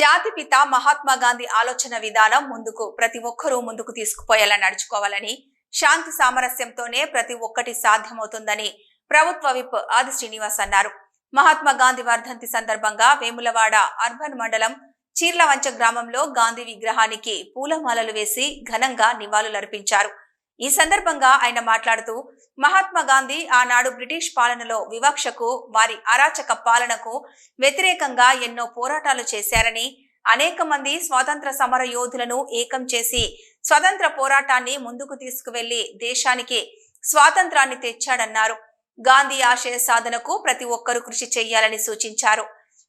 జాతిపిత మహాత్మా గాంధీ ఆలోచన విధానం ముందుకు ప్రతి ఒక్కరూ ముందుకు తీసుకుపోయేలా నడుచుకోవాలని శాంతి సామరస్యంతోనే ప్రతి ఒక్కటి సాధ్యమవుతుందని ప్రభుత్వ విప్ ఆది శ్రీనివాస్ అన్నారు. మహాత్మా గాంధీ వర్ధంతి సందర్భంగా వేములవాడ అర్బన్ మండలం చీర్లవంచ గ్రామంలో గాంధీ విగ్రహానికి పూలమాలలు వేసి ఘనంగా నివాళులర్పించారు. ఈ సందర్భంగా ఆయన మాట్లాడుతూ మహాత్మా గాంధీ ఆనాడు బ్రిటిష్ పాలనలో వివక్షకు వారి అరాచక పాలనకు వ్యతిరేకంగా ఎన్నో పోరాటాలు చేశారని అనేక మంది స్వాతంత్ర సమర యోధులను ఏకం చేసి స్వతంత్ర పోరాటాన్ని ముందుకు తీసుకువెళ్ళి దేశానికి స్వాతంత్రాన్ని తెచ్చాడన్నారు. గాంధీ ఆశయ సాధనకు ప్రతి ఒక్కరూ కృషి చేయాలని సూచించారు.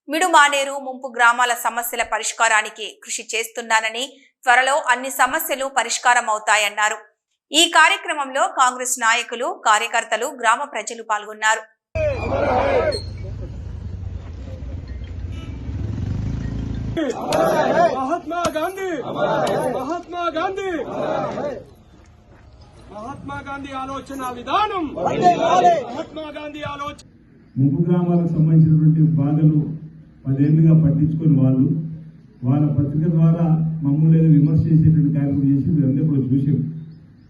మిడుమానేరు ముంపు గ్రామాల సమస్యల పరిష్కారానికి కృషి చేస్తున్నానని త్వరలో అన్ని సమస్యలు పరిష్కారం అవుతాయన్నారు ఈ కార్యక్రమంలో కాంగ్రెస్ నాయకులు కార్యకర్తలు గ్రామ ప్రజలు పాల్గొన్నారు. మహాత్మా గాంధీ! మహాత్మా గాంధీ! మహాత్మా గాంధీ ఆలోచన విధానం! మహాత్మా గాంధీ ఆలోచన ముంపు గ్రామాలకు సంబంధించినటువంటి బాధలు పదేళ్ళుగా పట్టించుకొని వాళ్ళు వాళ్ళ పత్రిక ద్వారా మమ్మల్ని ఏదో విమర్శ చేసేటువంటి కార్యక్రమం చేసి మీరందరూ కూడా చూసారు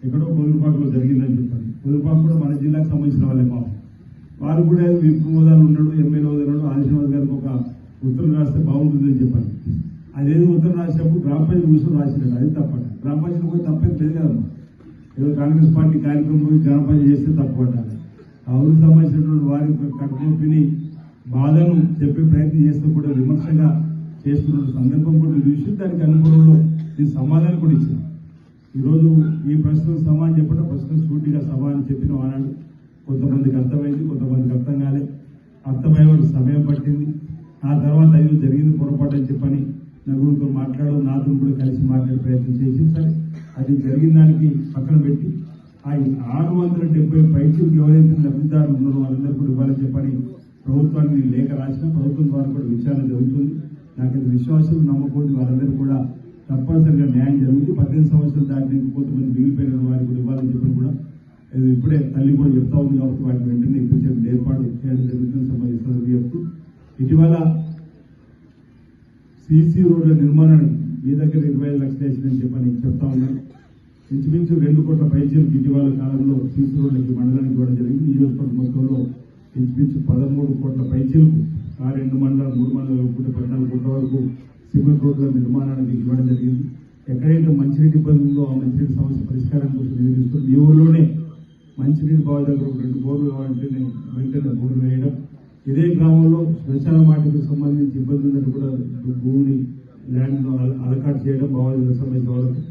ఎక్కడో కోవిలపాకులో జరిగిందని చెప్పారు కోవిలపాకు కూడా మన జిల్లాకు సంబంధించిన వాళ్ళే పాపం. వాళ్ళు కూడా ఏదో విప్పు హోదాలు ఉన్నాడు ఎమ్మెల్యే హోదాలు ఉన్నాడు ఆదిశ్రీనివాస్ గారికి ఒక ఉత్తరం రాస్తే బాగుంటుందని చెప్పారు అదేదో ఉత్తరం రాసినప్పుడు గ్రామ పంచాయతీ కూర్చొని రాసినాడు అది తప్పట గ్రామ పంచాయతీ కూడా తప్పేది లేదు కదమ్మా. ఏదో కాంగ్రెస్ పార్టీ కార్యక్రమం పోయి గ్రామ పంచాయతీ చేస్తే తప్పు అవును సంబంధించినటువంటి వారి యొక్క బాధను చెప్పే ప్రయత్నం చేస్తూ కూడా విమర్శగా చేస్తున్న సందర్భం కూడా చూసి దానికి అనుకూలంలో నేను సమాధానం కూడా ఇచ్చాను. ఈరోజు ఈ ప్రశ్నకు అని చెప్పడం ప్రశ్న సూటిగా సమాధానం చెప్పిన ఆనాడు కొంతమందికి అర్థమైంది కొంతమందికి అర్థం కాలే. అర్థమయ్యే వాళ్ళకి సమయం పట్టింది. ఆ తర్వాత అయ్యో జరిగింది పొరపాటు అని చెప్పని నలుగురితో మాట్లాడు నాతో కూడా కలిసి మాట్లాడే ప్రయత్నం చేసి సరే అది జరిగిన దానికి పక్కన పెట్టి ఆ ఆరు వందల డెబ్బై పైసలు ఎవరైతే లబ్ధిదారులు ఉన్నారో వాళ్ళందరూ కూడా ఇవ్వాలని చెప్పని ప్రభుత్వానికి నేను లేఖ రాసిన ప్రభుత్వం ద్వారా కూడా విచారణ జరుగుతుంది. నాకు విశ్వాసం నమ్మకం వాళ్ళందరూ కూడా తప్పనిసరిగా న్యాయం జరుగుతుంది. పద్దెనిమిది సంవత్సరాలు దాటిన కొంతమంది మిగిలిపోయిన వారికి కూడా ఇవ్వాలని చెప్పి కూడా ఇప్పుడే తల్లి కూడా చెప్తా ఉంది కాబట్టి వాటిని వెంటనే ఇప్పించే ఏర్పాటు చేయడం జరుగుతుంది సంబంధించిన చెప్తూ ఇటీవల సీసీ రోడ్ల నిర్మాణానికి మీ దగ్గర ఇరవై ఐదు లక్షలు వేసిందని చెప్పని చెప్తా ఉన్నాను ఇంచుమించు రెండు కోట్ల పైచీలు ఇటీవల కాలంలో సీసీ రోడ్లకి మండలానికి ఇవ్వడం జరిగింది. నియోజకవర్గ మొత్తంలో ఇంచుమించు పదమూడు కోట్ల పైచీలకు ఆ రెండు మండలాలు మూడు మండలాలు కూడా పద్నాలుగు కోట్ల వరకు సిమెంట్ రోడ్ల నిర్మాణానికి ఇవ్వడం జరిగింది. ఎక్కడైతే మంచినీటి ఇబ్బంది ఉందో ఆ మంచినీటి సమస్య పరిష్కారం కోసం నిధులు ఈ ఊర్లోనే మంచినీటి బావి దగ్గర ఒక రెండు బోర్లు కావాలంటే నేను వెంటనే బోర్లు వేయడం. ఇదే గ్రామంలో శ్మశాన వాటికి సంబంధించి ఇబ్బంది ఉందని కూడా భూమిని ల్యాండ్ అలకాట్ చేయడం బావాలకు సంబంధించిన వాళ్ళకు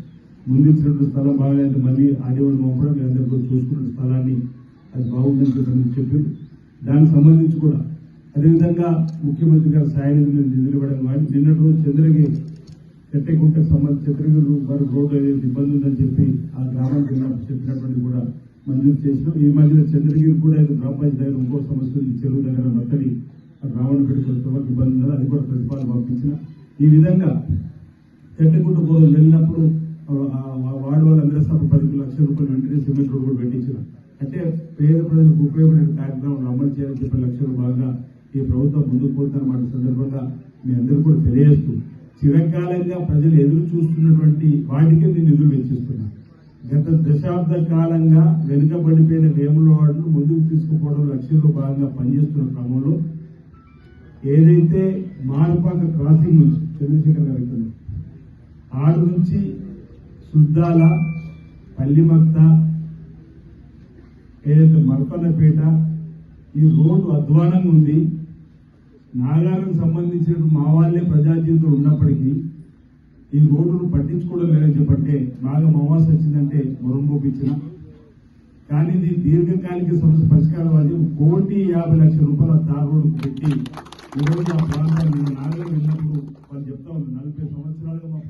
ముందు స్థలం బాగాలేదు మళ్ళీ ఆడేవాళ్ళు పంపడం మీరందరూ కూడా చూసుకున్న స్థలాన్ని అది బాగుందని చెప్పి దానికి సంబంధించి కూడా అదేవిధంగా ముఖ్యమంత్రి గారు సాయం నిధులు నిధులు ఇవ్వడం కానీ నిన్నటి రోజు చంద్రగిరి చెట్టెకుంటకు సంబంధించి చంద్రగిరి వారి రోడ్డు ఏదైతే ఇబ్బంది ఉందని చెప్పి ఆ గ్రామానికి చెప్పినటువంటి కూడా మంజూరు చేసినాం. ఈ మధ్యన చంద్రగిరి కూడా ఏదో గ్రామ పంచాయతీ ఇంకో సమస్య ఉంది చెరువు దగ్గర మత్తడి రావణపేట కొంతవరకు ఇబ్బంది ఉందని అది కూడా ప్రతిపాదన పంపించిన. ఈ విధంగా చెట్టెకుంట పోదు వెళ్ళినప్పుడు ఆ వార్డు వాళ్ళందరూ సభ పది లక్షల రూపాయలు వెంటనే సిమెంట్ రోడ్ కూడా పెట్టించిన అంటే పేద ప్రజలకు ఉపయోగపడే కార్యక్రమం అమలు చేయాలని చెప్పే లక్ష్యాలు బాగా ఈ ప్రభుత్వం ముందుకు పోతున్నమాట సందర్భంగా మీ అందరూ కూడా తెలియజేస్తూ చిరకాలంగా ప్రజలు ఎదురు చూస్తున్నటువంటి వాటికే నేను నిధులు వెచ్చిస్తున్నా. గత దశాబ్ద కాలంగా వెనుకబడిపోయిన వేములవాడను ముందుకు తీసుకుపోవడం లక్ష్యంలో భాగంగా పనిచేస్తున్న క్రమంలో ఏదైతే మారుపాక క్రాసింగ్ నుంచి చంద్రశేఖర్ గారు ఆడు నుంచి సుద్దాల పల్లిమక్త ఏదైతే మరపల్లపేట ఈ రోడ్డు అధ్వానంగా ఉంది నాగారం సంబంధించిన మా వాళ్ళే ప్రజాజీవితంలో ఉన్నప్పటికీ ఈ రోడ్డును పట్టించుకోవడం లేదని చెప్పంటే బాగా మవాస వచ్చిందంటే మొరంబోపించిన. కానీ ఇది దీర్ఘకాలిక సమస్య పరిష్కారం అది కోటి యాభై లక్షల రూపాయల తార్ రోడ్డు పెట్టి ఈరోజు ఆ ప్రాంతాన్ని నాగరం వెళ్ళినప్పుడు వాళ్ళు చెప్తా ఉన్నారు. నలభై సంవత్సరాలుగా మా